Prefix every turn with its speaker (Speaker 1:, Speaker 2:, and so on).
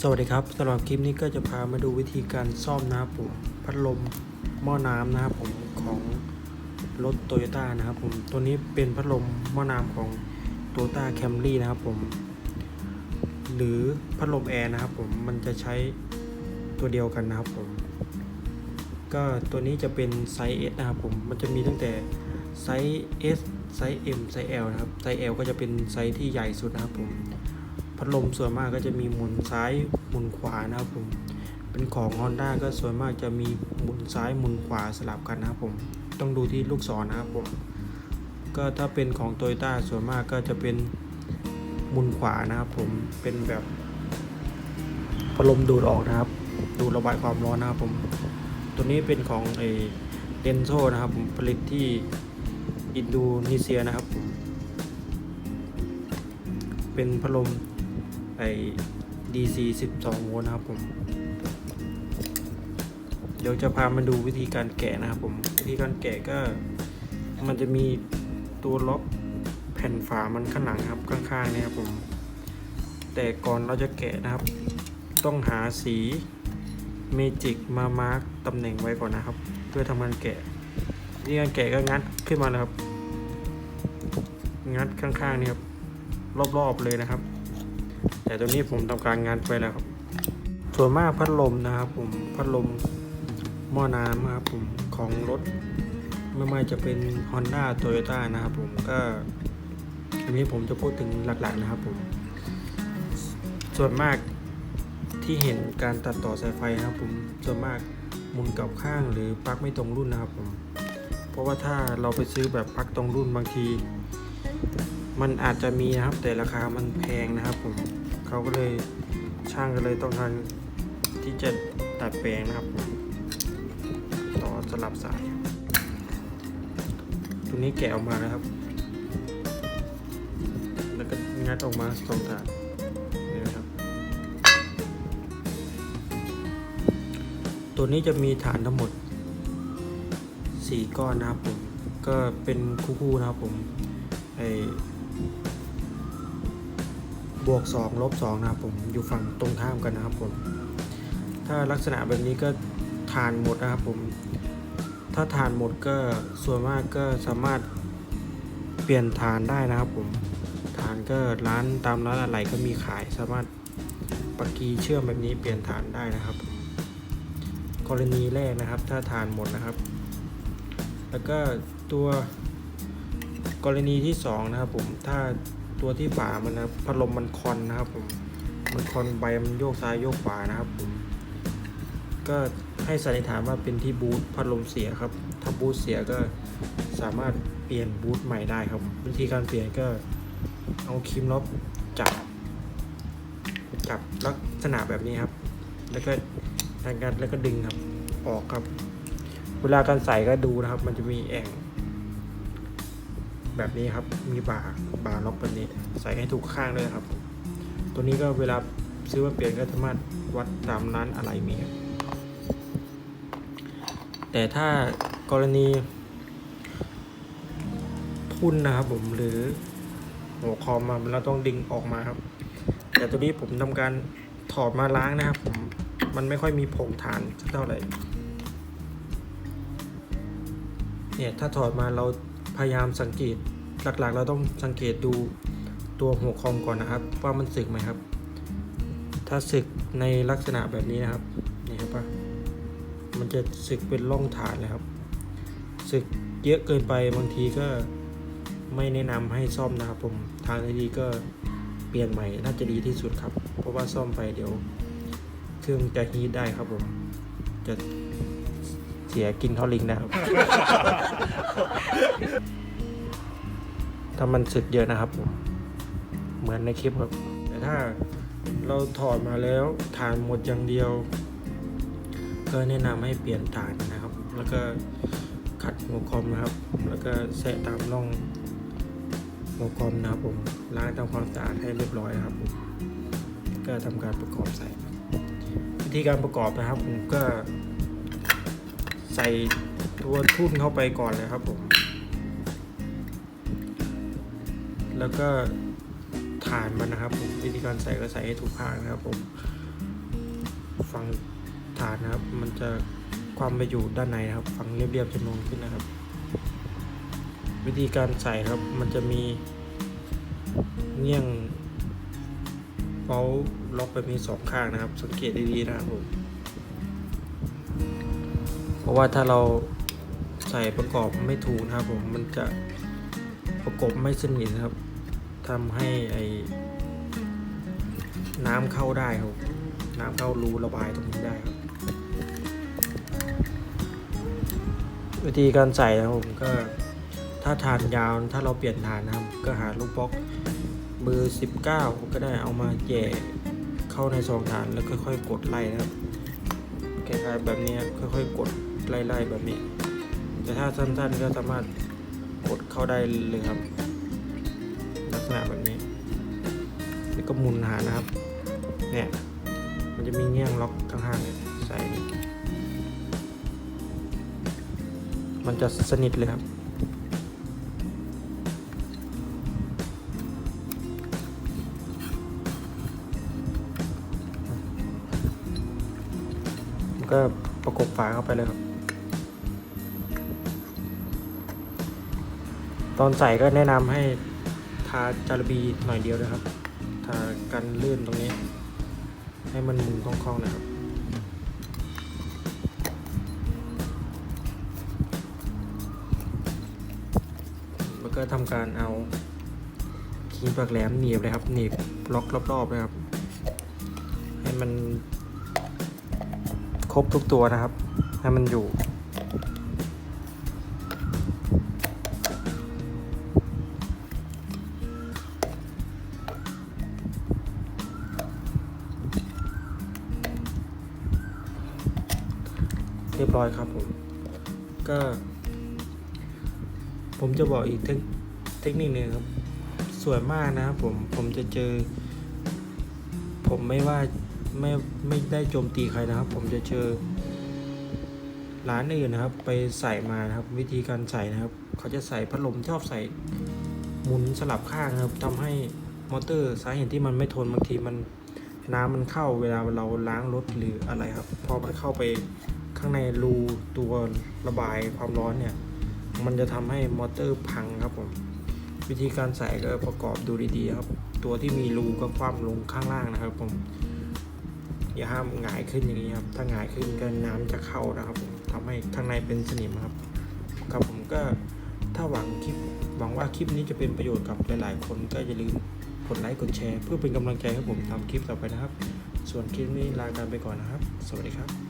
Speaker 1: สวัสดีครับสำหรับคลิปนี้ก็จะพามาดูวิธีการซ่อมนะครับผมพัดลมหม้อน้ำนะครับผมของรถโตโยต้านะครับผมตัวนี้เป็นพัดลมหม้อน้ำของโตโยต้าแคมรี่นะครับผม หรือพัดลมแอร์นะครับผมมันจะใช้ตัวเดียวกันนะครับผม ก็ตัวนี้จะเป็นไซส์ S นะครับผมมันจะมีตั้งแต่ไซส์ S ไซส์ M ไซส์ L นะครับไซส์ L ก็จะเป็นไซส์ที่ใหญ่สุดนะครับผม พัดลมส่วนมากก็จะมีหมุนซ้ายหมุนขวานะครับผม เป็นของ Honda ก็ส่วนมากจะมีหมุนซ้ายหมุนขวาสลับกันนะครับผม ต้องดูที่ลูกศรนะครับผม ก็ถ้าเป็นของ Toyota ส่วนมากก็จะเป็นหมุนขวานะครับผม เป็นแบบพัดลมดูดออกนะครับ ดูดระบายความร้อนนะครับผม ตัวนี้เป็นของไอเดนโซนะครับผม ผลิตที่อินโดนีเซียนะครับผม เป็นพัดลม ไอ้ DC 12โวลต์นะครับผม เดี๋ยวจะพามาดูวิธีการแกะนะครับผม วิธีการแกะก็ มันจะมีตัวล็อกแผ่นฝามันข้างหลังครับข้างๆนี่ครับผม แต่ก่อนเราจะแกะนะครับ ต้องหาสีเมจิกมามาร์กตำแหน่งไว้ก่อนนะครับ เพื่อทำการแกะวิธีการแกะก็งัดขึ้นมาเลยครับ งัดข้างๆนี่ครับรอบๆเลยนะครับ แต่ตัวนี้ผมทำการงานไปแล้วครับ ส่วนมากพัดลมนะครับผมพัดลมหม้อน้ำครับผมของรถไม่ว่าจะเป็น Honda Toyota นะครับผมก็อันนี้ผมจะพูดถึงหลักๆนะครับผม ส่วนมากที่เห็นการตัดต่อสายไฟนะครับผมส่วนมากหมุนกับข้างหรือปลั๊กไม่ตรงรุ่นนะครับผมเพราะว่าถ้าเราไปซื้อแบบปลั๊กตรงรุ่นบางที มันอาจจะมีนะครับแต่ราคามันแพงนะครับผ เขาก็เลยช่างก็เลยต้องการที่จะตัดแปลงนะครับ ต่อสลับสาย ตัวนี้แกะออกมานะครับ แล้วก็งัดออกมาสองถาดนี่นะครับ ตัวนี้จะมีฐานทั้งหมด 4 ก้อนนะครับผม ก็เป็นคู่ๆนะครับผมไอ บวก2ลบ2นะครับผมอยู่ฝั่งตรงข้ามกันนะครับผมถ้าลักษณะแบบนี้ก็ทานหมดนะครับผมถ้าทานหมดก็ส่วนมากก็สามารถเปลี่ยนทานได้นะครับผมทานก็ร้านตามร้านอะไรก็มีขายสามารถปากกีเชื่อมแบบนี้เปลี่ยนทานได้นะครับ กรณีแรกนะครับ ถ้าทานหมดนะครับ แล้วก็ตัวกรณีที่สองนะครับผมถ้า ตัวที่ฝามันนะพัดลมมันคอนนะครับผมมันคอนใบมันโยกซ้ายโยกขวานะครับผมก็ให้สันนิษฐานว่าเป็นที่บูทพัดลมเสียครับ ถ้าบูทเสียก็สามารถเปลี่ยนบูทใหม่ได้ครับ วิธีการเปลี่ยนก็เอาครีมล็อบจับ จับลักษณะแบบนี้ครับ แล้วก็ทางการแล้วก็ดึงครับ ออกครับ เวลาการใส่ก็ดูนะครับ มันจะมีแอ่ง แบบนี้ครับ มีบาร์บาร์ล็อกแบบนี้ ใส่ให้ถูกข้างเลยครับ ตัวนี้ก็เวลาซื้อมาเปลี่ยนก็สามารถวัดตามร้านอะไรมีครับแต่ถ้ากรณีทุ่นนะครับผมหรือหัวคอมมาเราต้องดึงออกมาครับ แต่ตัวนี้ผมทำการถอดมาล้างนะครับผมมันไม่ค่อยมีผงฐานเท่าไหร่เนี่ยถ้าถอดมาเรา พยายามสังเกตหลักๆ เราต้องสังเกตดูตัวหัวคอมก่อนนะครับ ว่ามันสึกไหมครับ ถ้าสึกในลักษณะแบบนี้นะครับนี่ครับะมันจะสึกเป็นร่องฐานเลยครับสึกเยอะเกินไปบางทีก็ไม่แนะนำให้ซ่อมนะครับผมทางที่ดีก็เปลี่ยนใหม่น่าจะดีที่สุดครับ เพราะว่าซ่อมไปเดี๋ยว เครื่องจะฮีทได้ครับผมจะ สียกินเท่าลิงนะครับ ถ้ามันสึกเยอะนะครับ เหมือนในคลิปครับ แต่ถ้าเราถอดมาแล้วฐานหมดอย่างเดียว ก็แนะนำให้เปลี่ยนฐานนะครับ แล้วก็ขัดหัวคอมนะครับ แล้วก็แสะตามร่องหัวคอมนะครับผมล้างทำความสะอาดให้เรียบร้อยนะครับก็ทำการประกอบใส่วิธีการประกอบนะครับผมก็ ใส่ตัวทุ่นเข้าไปก่อนเลยครับผม แล้วก็ฐานมันนะครับผมวิธีการใส่ก็ใส่ให้ถูกข้างนะครับผมฝั่งฐานนะครับ มันจะความไปอยู่ด้านในนะครับ ฝั่งเรียบๆจะนูนขึ้นนะครับ วิธีการใส่ครับมันจะมีเงี้ยงเป้าล็อกไปมีสองข้างนะครับ สังเกตดีๆนะครับผม ราะว่าถ้าเราใส่ประกอบไม่ถูกนะครับผมมันจะประกบไม่สนิทครับทำให้ไอ้น้ำเข้าได้ครับ น้ำเข้ารูระบายตรงนี้ได้ครับ วิธีการใส่นะครับผมก็ถ้าฐานยาวถ้าเราเปลี่ยนฐานนะครับ ก็หาลูกบล็อกเบอร์ 19 ก็ได้เอามาแย่เข้าในซองฐานแล้วค่อยๆกดไล่นะครับ คล้ายๆแบบนี้ค่อยๆกดไล่ๆแบบนี้ แต่ถ้าสั้นๆก็สามารถกดเข้าได้เลยครับ ลักษณะแบบนี้ แล้วก็หมุนหานะครับ เนี่ย มันจะมีเงี้ยงล็อกข้างๆเนี่ยใส่ มันจะสนิทเลยครับ ก็ประกบฝาเข้าไปเลยครับ ตอนใส่ก็แนะนำให้ทาจารบีหน่อยเดียวนะครับ ทากันลื่นตรงนี้ ให้มันมุนคล่องๆนะครับแล้วก็ทำการเอาคีมปากแหลมหนีบเลยครับหนีบล็อกรอบๆเลยครับ รบทุกตัวนะครับ ให้มันอยู่ เรียบร้อยครับผม ก็ ผมจะบอกอีกเทคนิคหนึงครับ ส่วนมากนะครับผม ผมจะเจอ ผมไม่ว่า ไม่ไม่ได้โจมตีใครนะครับ ผมจะเจอร้านอื่นนะครับ ไปใส่มานะครับ วิธีการใส่นะครับ เขาจะใส่พัดลมชอบใส่หมุนสลับข้างนะครับทำให้มอเตอร์สาเหตุที่มันไม่ทนบางทีมันน้ำมันเข้าเวลาเราล้างรถหรืออะไรครับ พอมันเข้าไปข้างในรูตัวระบายความร้อนเนี่ย มันจะทำให้มอเตอร์พังครับผมวิธีการใส่ก็ประกอบดูดีๆครับ ตัวที่มีรูก็คว่ำลงข้างล่างนะครับผม อย่าห้ามหงายขึ้นอย่างนี้ครับถ้าหงายขึ้นก็น้ำจะเข้านะครับผมทำให้ข้างในเป็นสนิมครับ ครับผมก็ถ้าหวังคลิปหวังว่าคลิปนี้จะเป็นประโยชน์กับหลาย ๆ คนก็อย่าลืมกดไลค์กดแชร์ เพื่อเป็นกำลังใจให้ผมทำคลิปต่อไปนะครับ ส่วนคลิปนี้ลาการไปก่อนนะครับ สวัสดีครับ